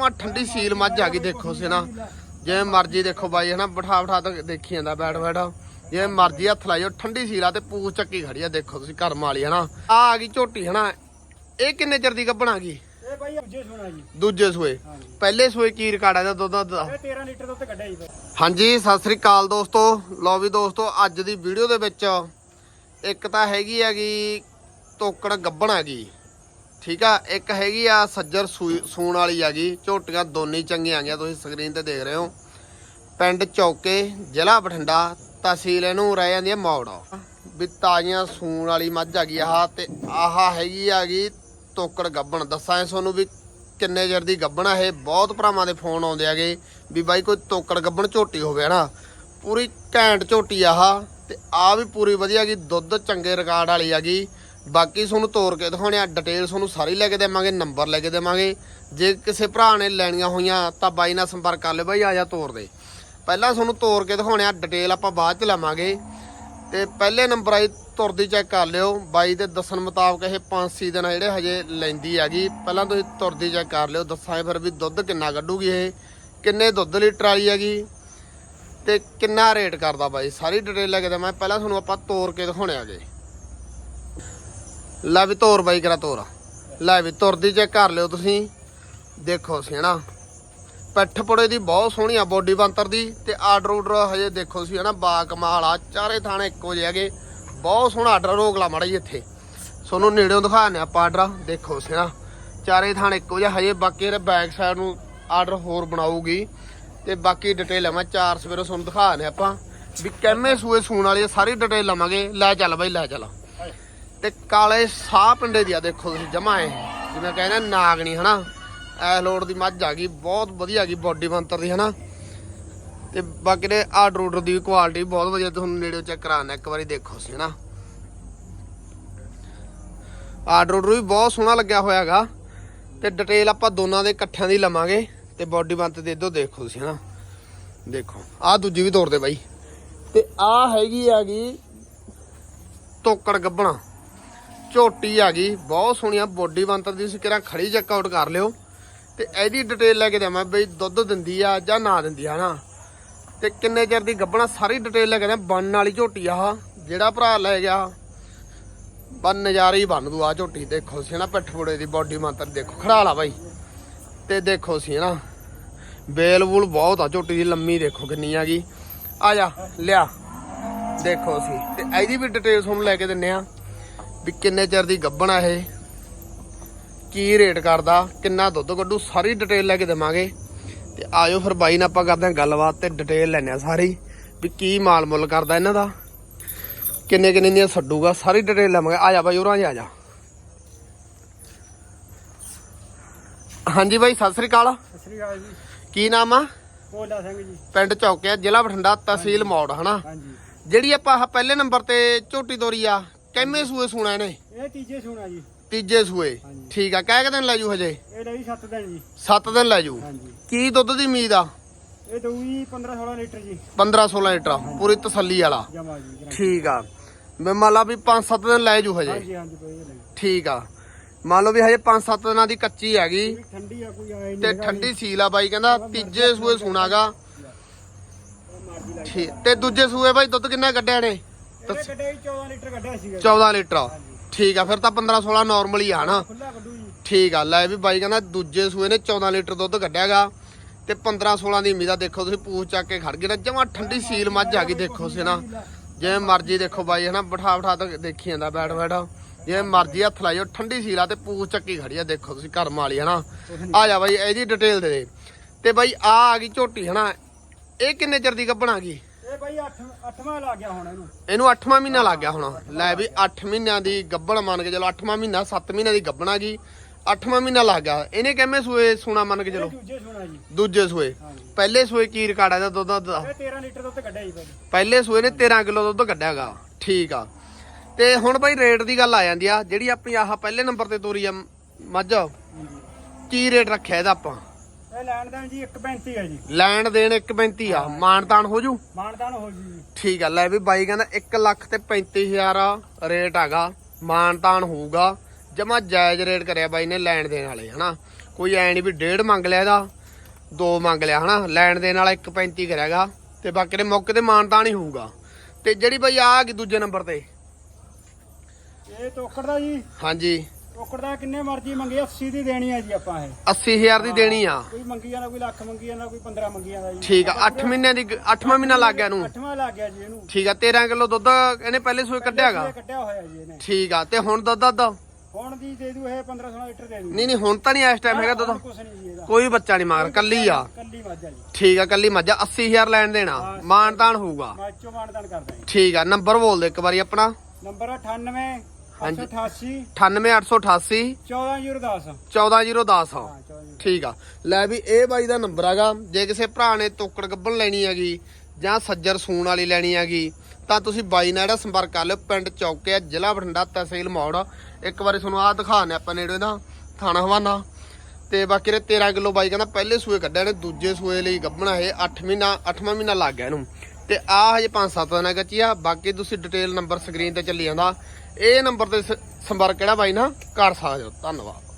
ਜਮਾ ਠੰਡੀ ਸੀਲ ਮੱਝ ਆ ਗਈ ਦੇਖੋ ਸੀ ਨਾ ਜਿਵੇਂ ਮਰਜ਼ੀ ਦੇਖੋ ਬਾਈ ਹਨਾ ਬਿਠਾ ਬਿਠਾ ਤਾਂ ਦੇਖੀ ਜਾਂਦਾ ਬੈਠ ਬੈਠ। ਜਿਵੇਂ ਮਰਜ਼ੀ ਹੱਥ ਲਾਈਓ ਠੰਡੀ ਸੀਲ ਆ ਤੇ ਪੂਛ ਚੱਕੀ ਖੜੀ ਆ ਦੇਖੋ ਤੁਸੀਂ ਕਰਮ ਵਾਲੀ ਹਨਾ। ਆ ਆ ਗਈ ਝੋਟੀ ਹਨਾ। ਇਹ ਕਿੰਨੇ ਚਿਰ ਦੀ ਗੱਭਣ ਆ ਗਈ? ਇਹ ਬਾਈ ਦੂਜੇ ਸੋਨਾ ਜੀ। ਦੂਜੇ ਸੂਏ। ਪਹਿਲੇ ਸੂਏ ਕੀ ਰਿਕਾਰਡ ਆ ਇਹਦਾ ਦੁੱਧ ਦਾ? ਇਹ 13 ਲੀਟਰ ਦੁੱਧ ਕੱਢਿਆ ਜੀ ਹਾਂਜੀ ਸਤਿ ਸ੍ਰੀ ਅਕਾਲ ਦੋਸਤੋ। ਲਓ ਵੀ ਦੋਸਤੋ ਅੱਜ ਦੀ ਵੀਡੀਓ ਦੇ ਵਿੱਚ ਇੱਕ ਤਾਂ ਹੈਗੀ ਹੈਗੀ ਤੋਕੜ ਗੱਬਣ ਹੈਗੀ ਠੀਕ ਆ, ਇੱਕ ਹੈਗੀ ਆ ਸੱਜਰ ਸੂਈ- ਸੂਣ ਵਾਲੀ ਆ ਹੈਗੀ, ਝੋਟੀਆਂ ਦੋਨੇ ਚੰਗੀਆਂ ਆ ਗਈਆਂ ਤੁਸੀਂ ਸਕਰੀਨ ਤੇ ਦੇਖ ਰਹੇ ਹੋ। ਪਿੰਡ ਚੌਕੇ, ਜ਼ਿਲ੍ਹਾ ਬਠਿੰਡਾ, ਤਹਿਸੀਲ ਇਹਨੂੰ ਰਹਿ ਜਾਂਦੀ ਹੈ ਮੌੜਾ। ਵੀ ਤਾਜ਼ੀਆਂ ਸੂਣ ਵਾਲੀ ਮੱਝ ਆ ਗਈ ਆਹ ਤੇ ਆਹ ਹੈਗੀ ਆ ਹੈਗੀ ਤੋਕੜ ਗੱਬਣ। ਦੱਸਾਂ ਤੁਹਾਨੂੰ ਵੀ ਕਿੰਨੇ ਚਿਰ ਦੀ ਗੱਬਣ ਇਹ, ਬਹੁਤ ਭਰਾਵਾਂ ਦੇ ਫੋਨ ਆਉਂਦੇ ਆਗੇ ਵੀ ਬਾਈ ਕੋਈ ਤੋਕੜ ਗੱਬਣ ਝੋਟੀ ਹੋਵੇ ਹਨਾ। ਪੂਰੀ ਘੈਂਟ ਝੋਟੀ ਆਹ ਤੇ ਆ ਵੀ ਪੂਰੀ ਵਧੀਆ ਗਈ ਦੁੱਧ ਚੰਗੇ ਰਿਕਾਰਡ ਵਾਲੀ ਹੈਗੀ। ਬਾਕੀ ਤੁਹਾਨੂੰ ਤੋਰ ਕੇ ਦਿਖਾਉਣੇ ਆ ਡਿਟੇਲ ਤੁਹਾਨੂੰ ਸਾਰੀ ਲੈ ਕੇ ਦੇਵਾਂਗੇ ਨੰਬਰ ਲੈ ਕੇ ਦੇਵਾਂਗੇ। ਜੇ ਕਿਸੇ ਭਰਾ ਨੇ ਲੈਣੀਆਂ ਹੋਈਆਂ ਤਾਂ ਬਾਈ ਨਾਲ ਸੰਪਰਕ ਕਰ ਲਿਓ ਬਾਈ, ਆ ਜਾ ਤੋਰ ਦੇ। ਪਹਿਲਾਂ ਤੁਹਾਨੂੰ ਤੋਰ ਕੇ ਦਿਖਾਉਣੇ ਆ ਡਿਟੇਲ ਆਪਾਂ ਬਾਅਦ ਚ ਲਵਾਂਗੇ। ਤੇ ਪਹਿਲੇ ਨੰਬਰ ਆਈ ਤੁਰਦੀ ਚੈੱਕ ਕਰ ਲਿਓ। ਬਾਈ ਦੇ ਦੱਸਣ ਮੁਤਾਬਕ ਇਹ 5-6 ਦਿਨ ਜਿਹੜੇ ਹਜੇ ਲੈਂਦੀ ਹੈਗੀ। ਪਹਿਲਾਂ ਤੁਸੀਂ ਤੁਰਦੀ ਚੈੱਕ ਕਰ ਲਿਓ ਦੱਸਾਂਗੇ ਫਿਰ ਵੀ ਦੁੱਧ ਕਿੰਨਾ ਕੱਢੂਗੀ ਇਹ, ਕਿੰਨੇ ਦੁੱਧ ਲੀਟਰ ਵਾਲੀ ਹੈਗੀ, ਤੇ ਕਿੰਨਾ ਰੇਟ ਕਰਦਾ ਬਾਈ। ਸਾਰੀ ਡਿਟੇਲ ਲੈ ਕੇ ਦੇਵਾਂ। ਪਹਿਲਾਂ ਤੁਹਾਨੂੰ ਆਪਾਂ ਤੋਰ ਕੇ ਦਿਖਾਉਣੇ ਆਗੇ। ਲੈ ਵੀ ਤੋਰ ਬਾਈ ਕਰਾ ਤੋਰ। ਲੈ ਵੀ ਤੁਰਦੀ ਚੈੱਕ ਕਰ ਲਿਓ ਤੁਸੀਂ। ਦੇਖੋ ਸੀ ਹਨਾ ਪਿੱਠ ਪੁੜੇ ਦੀ ਬਹੁਤ ਸੋਹਣੀ ਆ ਬੋਡੀ ਬੰਤਰ ਦੀ ਤੇ ਆਰਡਰ ਆਰਡਰ ਹਜੇ ਦੇਖੋ ਸੀ ਹਨਾ ਬਾ ਕਮਾਲ ਆ ਚਾਰੇ ਥਾਣੇ ਇੱਕੋ ਜਿਹੇ ਹੈਗੇ। ਬਹੁਤ ਸੋਹਣਾ ਆਰਡਰ ਰੋਕ ਲਾ ਮਾੜਾ ਜੀ ਇੱਥੇ। ਤੁਹਾਨੂੰ ਨੇੜਿਓਂ ਦਿਖਾਣੇ ਆਪਾਂ ਆਰਡਰ ਦੇਖੋ ਸੀ ਹਨਾ ਚਾਰੇ ਥਾਣੇ ਇੱਕੋ ਜਿਹੇ ਹਜੇ ਬਾਕੀ ਇਹਦੇ ਬੈਕ ਸਾਈਡ ਨੂੰ ਆਰਡਰ ਹੋਰ ਬਣਾਉਗੀ ਤੇ ਬਾਕੀ ਡਿਟੇਲ ਆ ਮੈਂ ਚਾਰ ਸਵੇਰੋਂ ਤੁਹਾਨੂੰ ਦਿਖਾਣੇ ਆਪਾਂ। ਵੀ ਕਿੰਨੇ ਸੂਏ ਸੂਣ ਵਾਲੀ ਆ, ਸਾਰੀ ਡਿਟੇਲ ਲਵਾਂਗੇ। ਲੈ ਚੱਲ ਬਾਈ ਲੈ ਚੱਲ। ਤੇ ਕਾਲੇ ਸਾਹ ਪਿੰਡੇ ਦੀ ਆ, ਦੇਖੋ ਤੁਸੀਂ ਜਮਾ ਇਹ। ਜਿਵੇਂ ਕਹਿੰਦੇ ਆ, ਨਾਗਣੀ, ਹਨਾ? ਐ ਲੋਡ ਦੀ ਮੱਝ ਆ ਗਈ, ਬਹੁਤ ਵਧੀਆ ਆ ਗਈ ਬੋਡੀ ਬੰਤਰ ਦੀ, ਹਨਾ? ਤੇ ਬਾਕੀ ਦੇ ਆਰਡਰ ਆਰਡਰ ਦੀ ਕੁਆਲਿਟੀ ਬਹੁਤ ਵਧੀਆ, ਤੁਹਾਨੂੰ ਨੇੜਿਓਂ ਚੈੱਕ ਕਰਾਣਾ ਇੱਕ ਵਾਰੀ ਦੇਖੋ ਸੀ ਹਨਾ? ਆਰਡਰ ਆਰਡਰ ਵੀ ਬਹੁਤ ਸੋਹਣਾ ਲੱਗਿਆ ਹੋਇਆ ਹੈਗਾ ਤੇ ਡਿਟੇਲ ਆਪਾਂ ਦੋਨਾਂ ਦੇ ਇਕੱਠਿਆਂ ਦੀ ਲਵਾਂਗੇ, ਤੇ ਬੋਡੀ ਬੰਤ ਦੇ ਇਦੋਂ ਦੇਖੋ ਤੁਸੀਂ, ਹਨਾ? ਦੇਖੋ, ਆਹ ਦੂਜੀ ਵੀ ਤੋੜ ਦੇ ਬਾਈ। ਤੇ ਆਹ ਹੈਗੀ ਹੈਗੀ ਤੋਕੜ ਗੱਬਣਾ। ਝੋਟੀ ਆ ਗਈ, ਬਹੁਤ ਸੋਹਣੀਆ ਬੋਡੀ ਬੰਤਰ ਦੀ ਸਿਕਰਾ ਖੜੀ ਚੈੱਕ ਆਊਟ ਕਰ ਲਿਓ। ਤੇ ਇਹਦੀ ਡਿਟੇਲ ਲੈ ਕੇ ਦੇਵਾਂ ਬਈ ਦੁੱਧ ਦਿੰਦੀ ਆ ਜਾਂ ਨਾ ਦਿੰਦੀ ਆ ਨਾ ਤੇ ਕਿੰਨੇ ਚਿਰ ਦੀ ਗੱਬਣਾ ਸਾਰੀ ਡਿਟੇਲ ਲੈ ਕੇ ਦੇਵਾਂ, ਬੰਨ ਵਾਲੀ ਝੋਟੀ ਆ ਆਹ। ਜਿਹੜਾ ਭਰਾ ਲੈ ਗਿਆ। ਬੰਨ ਨਜ਼ਾਰੇ ਹੀ ਬੰਨ ਦੂ ਆ ਝੋਟੀ, ਦੇਖੋ ਸੀ ਨਾ ਪਿੱਠ ਫੋੜੇ ਦੀ ਬੋਡੀ ਮੰਤਰ ਦੇਖੋ, ਖੜਾ ਲਾ ਬਾਈ। ਤੇ ਦੇਖੋ ਸੀ ਨਾ ਬੇਲ ਬੂਲ ਬਹੁਤ ਆ ਝੋਟੀ ਦੀ, ਲੰਮੀ ਦੇਖੋ ਕਿੰਨੀ ਆ ਗਈ। ਆ ਜਾ, ਲਿਆ, ਦੇਖੋ ਸੀ ਤੇ ਇਹਦੀ ਵੀ ਡਿਟੇਲ ਤੁਹਾਨੂੰ ਲੈ ਕੇ ਦਿੰਨੇ ਆ। ਵੀ ਕਿੰਨੇ ਚਿਰ ਦੀ ਗੱਭਣ ਆ ਇਹ? ਕੀ ਰੇਟ ਕਰਦਾ? ਕਿੰਨਾ ਦੁੱਧ ਕੱਢੂ? ਸਾਰੀ ਡਿਟੇਲ ਲੈ ਕੇ ਦੇਵਾਂਗੇ। ਤੇ ਆਜੋ ਫਿਰ ਬਾਈ ਨਾਲ ਆਪਾਂ ਕਰਦੇ ਹਾਂ ਗੱਲਬਾਤ ਤੇ ਡਿਟੇਲ ਲੈਣੇ ਆ ਸਾਰੀ। ਵੀ ਕੀ ਮਾਲ ਮੁੱਲ ਕਰਦਾ ਇਹਨਾਂ ਦਾ? ਕਿੰਨੇ ਕਿੰਨੇ ਦੀਆਂ ਛੱਡੂਗਾ ਸਾਰੀ ਡਿਟੇਲ ਲਵਾਂਗੇ। ਆ ਜਾ ਬਾਈ ਉਰਾਂ ਜੀ ਆ ਜਾ। ਹਾਂਜੀ ਬਾਈ ਸਤਿ ਸ੍ਰੀ ਅਕਾਲ। ਸਤਿ ਸ੍ਰੀ ਅਕਾਲ ਜੀ। ਕੀ ਨਾਮ ਆ? ਭੋਲਾ ਸਿੰਘ ਜੀ। ਪਿੰਡ ਚੌਕਿਆ ਜ਼ਿਲ੍ਹਾ ਬਠਿੰਡਾ ਤਹਿਸੀਲ ਮੌੜ ਹਨਾ? ਹਾਂਜੀ। ਜਿਹੜੀ ਆਪਾਂ ਆਹ ਪਹਿਲੇ ਨੰਬਰ ਤੇ ਝੋਟੀ ਤੋਰੀ ਆ ਕਿੰਨੇ ਸੂਏ ਸੁਣਾ ਇਹਨੇ? ਇਹ ਤੀਜੇ ਸੋਨਾ ਜੀ। ਤੀਜੇ ਸੂਏ। ਹਾਂਜੀ। ਠੀਕ ਆ ਕਹਿ ਕੇ ਦਿਨ ਲੈ ਜੂ ਹਜੇ? ਇਹ ਲਈ 7 ਦਿਨ ਜੀ। 7 ਦਿਨ ਲੈ ਜੂ? ਹਾਂਜੀ। ਕੀ ਦੁੱਧ ਦੀ ਉਮੀਦ ਆ? ਇਹ ਦਊਗੀ 15 16 ਲੀਟਰ ਜੀ। 15 16 ਲੀਟਰ ਪੂਰੀ ਤਸੱਲੀ ਵਾਲਾ। ਜਮਾ ਜੀ ਗਰੰਟੀ। ਠੀਕ ਆ। ਮੈਂ ਮੰਨ ਲਾ ਵੀ 5-7 ਦਿਨ ਲੈ ਜੂ ਹਜੇ। ਹਾਂਜੀ ਹਾਂਜੀ ਕੋਈ ਨਹੀਂ। ਠੀਕ ਆ। ਮੰਨ ਲਓ ਵੀ ਹਜੇ 5-7 ਦਿਨਾਂ ਦੀ ਕੱਚੀ ਹੈਗੀ। ਠੰਡੀ ਆ ਕੋਈ ਆਏ ਤੇ ਨਹੀਂ ਠੰਡੀ ਸੀਲ ਆ ਬਾਈ ਕਹਿੰਦਾ ਤੀਜੇ ਸੂਏ ਸੁਣਾਗਾ। ਲੱਗ ਠੀਕ ਤੇ ਦੂਜੇ ਸੂਏ ਬਾਈ ਦੁੱਧ ਕਿੰਨਾ ਕੱਢਿਆ ਨੇ 14 ਲੀਟਰ ਕੱਢਿਆ ਸੀਗਾ 14 ਲੀਟਰ। ਠੀਕ ਆ ਫਿਰ ਤਾਂ 15-16 ਨਾਰਮਲ ਹੀ ਆ ਹਨਾ ਖੁੱਲਾ ਕੱਢੂ ਜੀ। ਠੀਕ ਆ ਲੈ ਵੀ ਬਾਈ ਕਹਿੰਦਾ ਦੂਜੇ ਸੂਏ ਨੇ 14 ਲੀਟਰ ਦੁੱਧ ਕੱਢਿਆਗਾ। ਤੇ 15 16 ਦੀ ਉਮੀਦ ਆ ਦੇਖੋ ਤੁਸੀਂ ਪੂਛ ਚੱਕ ਕੇ ਖੜ ਗਏ ਨਾ ਜਮਾ ਠੰਡੀ ਸੀਲ ਮੱਝ ਆ ਗਈ ਦੇਖੋ ਸੀ ਨਾ ਜਿਵੇਂ ਮਰਜ਼ੀ ਦੇਖੋ ਬਾਈ ਹਨਾ ਬਿਠਾ ਬਿਠਾ ਤਾਂ ਦੇਖੀ ਜਾਂਦਾ ਬੈਠ ਬੈਠ। ਜਿਵੇਂ ਮਰਜ਼ੀ ਹੱਥ ਲਾਈਓ ਠੰਡੀ ਸੀਲ ਆ ਤੇ ਪੂਛ ਚੱਕੀ ਖੜੀ ਆ ਦੇਖੋ ਤੁਸੀਂ ਕਰਮ ਵਾਲੀ ਹਨਾ। ਆ ਜਾ ਬਾਈ ਇਹਦੀ ਡਿਟੇਲ ਦੇ ਦੇ। ਤੇ ਬਾਈ ਆ ਆ ਗਈ ਝੋਟੀ ਹਨਾ। ਇਹ ਕਿੰਨੇ ਚਿਰ ਦੀ ਗੱਭਣ ਆ ਗਈ? ਬਾਈ 8 8ਵਾਂ ਲੱਗ ਗਿਆ ਹੁਣ ਇਹਨੂੰ। ਇਹਨੂੰ 8ਵਾਂ ਮਹੀਨਾ ਲੱਗ ਗਿਆ ਹੁਣ। ਲੈ ਵੀ 8 ਮਹੀਨਿਆਂ ਦੀ ਗੱਭਣ ਮੰਨ ਕੇ ਚਲੋ 8ਵਾਂ ਮਹੀਨਾ 7 ਮਹੀਨਿਆਂ ਦੀ ਆ ਗਈ 8ਵਾਂ ਮਹੀਨਾ ਲੱਗ ਗਿਆ। ਇਹਨੇ ਕਿਵੇਂ ਸੂਏ ਸੂਣਾ ਮੰਨ ਕੇ ਚਲੋ? ਦੂਜੇ ਜੀ। ਸੂਏ। ਪਹਿਲੇ ਸੂਏ ਕੀ ਰਿਕਾਰਡ ਆ ਇਹਦਾ ਦੁੱਧ ਦਾ। ਇਹ 13 ਲੀਟਰ ਦੁੱਧ ਕੱਢਿਆ ਜੀ ਪਹਿਲੇ ਸੂਏ ਨੇ 13 ਕਿਲੋ ਦੁੱਧ ਕੱਢਿਆਗਾ ਠੀਕ ਆ। ਤੇ ਹੁਣ ਬਾਈ ਰੇਟ ਦੀ ਗੱਲ ਆ ਜਾਂਦੀ ਆ। ਜਿਹੜੀ ਆਪਣੀ ਆਹ ਪਹਿਲੇ ਨੰਬਰ ਤੇ ਤੋਰੀ ਆ ਮੱਝ ਕੀ ਰੇਟ ਰੱਖਿਆ ਇਹਦਾ ਆਪਾਂ? ਇਹ ਲੈਣ ਦੇਣ ਜੀ 135 ਹੈ ਜੀ। ਲੈਣ ਦੇਣ 1.35 ਆ। ਮਾਨਤਾਨ ਹੋ ਜੂ? ਮਾਨਦਾਨ ਹੋ ਜੀ ਠੀਕ ਆ ਲੈ ਵੀ ਬਾਈ ਕਹਿੰਦਾ 1 ਲੱਖ ਤੇ 35000 ਰੇਟ ਹੈਗਾ। ਮਾਨਤਾਨ ਹੋਊਗਾ। ਜਮਾ ਜਾਇਜ਼ ਰੇਟ ਕਰਿਆ ਬਾਈ ਨੇ ਲੈਣ ਦੇਣ ਵਾਲੇ ਹਨਾ? ਕੋਈ ਐ ਨਹੀਂ ਵੀ ਡੇਢ ਮੰਗ ਲਿਆ ਇਹਦਾ ਦੋ ਮੰਗ ਲਿਆ ਹਨਾ? ਲੈਣ ਦੇ ਨਾਲ 1.35 ਕਰਿਆਗਾ। ਤੇ ਬਾਕੀ ਦੇ ਮੌਕੇ ਤੇ ਮਾਨਤਾ ਨਹੀਂ ਹੋਊਗਾ। ਤੇ ਜਿਹੜੀ ਬਈ ਆ ਗਈ ਦੂਜੇ ਨੰਬਰ ਤੇ। ਇਹ ਤੋਕੜ ਦਾ ਜੀ। ਹਾਂਜੀ। ਤੋਕੜ ਦਾ ਕਿੰਨੇ ਮਰਜ਼ੀ ਮੰਗੇ 80 ਦੀ ਦੇਣੀ ਆ ਜੀ ਆਪਾਂ ਇਹ। 80000 ਦੀ ਦੇਣੀ ਆ। ਕੋਈ ਮੰਗੀ ਜਾਂਦਾ ਕੋਈ ਲੱਖ ਮੰਗੀ ਜਾਂਦਾ ਕੋਈ 15 ਮੰਗੀ ਜਾਂਦਾ ਜੀ। ਠੀਕ ਆ 8 ਮਹੀਨਿਆਂ ਦੀ 8ਵਾਂ ਮਹੀਨਾ ਲੱਗ ਗਿਆ ਇਹਨੂੰ। ਅੱਠਵਾਂ ਲੱਗ ਗਿਆ ਜੀ ਇਹਨੂੰ। ਠੀਕ ਆ 13 ਕਿਲੋ ਦੁੱਧ ਇਹਨੇ ਪਹਿਲੇ ਸੂਏ ਕੱਢਿਆਗਾ ਇਹ ਕੱਢਿਆ ਹੋਇਆ ਜੀ ਇਹਨੇ। ਠੀਕ ਆ ਤੇ ਹੁਣ ਦੁੱਧ ਦੁੱਧ ਹੁਣ ਦੀ ਦੇ ਦੂ ਇਹ 1500 ਲੀਟਰ ਦੇ ਦੂ। ਨਹੀਂ ਨਹੀਂ ਹੁਣ ਤਾਂ ਨਹੀਂ ਇਸ ਟਾਈਮ ਹੈਗਾ ਦੁੱਧ। ਕੁਛ ਨਹੀਂ ਜੀ ਇਹਦਾ। ਕੋਈ ਬੱਚਾ ਨਹੀਂ ਮਾਰ ਕੱਲੀ ਆ। ਕੱਲੀ ਮੱਝ ਆ ਜੀ। ਠੀਕ ਆ ਕੱਲੀ ਮੱਝਾ 80000 ਲੈਣ ਦੇਣਾ ਮਾਨਤਾਨ ਹੋਊਗਾ। ਕਰਦਾ ਜੀ। ਠੀਕ ਆ ਨੰਬਰ ਬੋਲ ਦੇ ਇੱਕ ਵਾਰੀ ਆਪਣਾ। ਨੰਬਰ 98 ਹਾਂਜੀ। 888 98888 14010 14010 ਹਾਂ 14 ਠੀਕ ਆ। ਲੈ ਵੀ ਇਹ ਬਾਈ ਦਾ ਨੰਬਰ ਹੈਗਾ। ਜੇ ਕਿਸੇ ਭਰਾ ਨੇ ਤੋਕੜ ਗੱਬਣ ਲੈਣੀ ਹੈਗੀ ਜਾਂ ਸੱਜਰ ਸੂਣ ਵਾਲੀ ਲੈਣੀ ਹੈਗੀ ਤਾਂ ਤੁਸੀਂ ਬਾਈ ਨਾਲ ਜਿਹੜਾ ਸੰਪਰਕ ਕਰ ਲਿਓ। ਪਿੰਡ ਚੌਕੇ ਜ਼ਿਲ੍ਹਾ ਬਠਿੰਡਾ ਤਹਿਸੀਲ ਮੌੜ। ਇੱਕ ਵਾਰੀ ਤੁਹਾਨੂੰ ਆਹ ਦਿਖਾਣੇ ਆਪਾਂ ਨੇੜੇ ਦਾ ਥਾਣਾ ਹਵਾਨਾ। ਤੇ ਬਾਕੀ ਦੇ 13 ਕਿਲੋ ਬਾਈ ਕਹਿੰਦਾ ਪਹਿਲੇ ਸੂਏ ਕੱਢਿਆ ਨੇ ਦੂਜੇ ਸੂਏ ਲਈ ਗੱਬਣਾ ਇਹ। 8 ਮਹੀਨਾ 8ਵਾਂ ਮਹੀਨਾ ਲੱਗ ਗਿਆ ਇਹਨੂੰ। ਤੇ ਆ ਹਜੇ 5-7 ਦਿਨਾਂ ਕੱਚੀ ਆ। ਬਾਕੀ ਤੁਸੀਂ ਡਿਟੇਲ ਨੰਬਰ ਸਕਰੀਨ ਤੇ ਚੱਲੀ ਜਾਂਦਾ। ਇਹ ਨੰਬਰ ਤੇ ਸੰਪਰਕ ਕਿਹੜਾ ਬਾਈ ਨਾ ਕਰ ਸਕਦੇ ਹੋ। ਧੰਨਵਾਦ।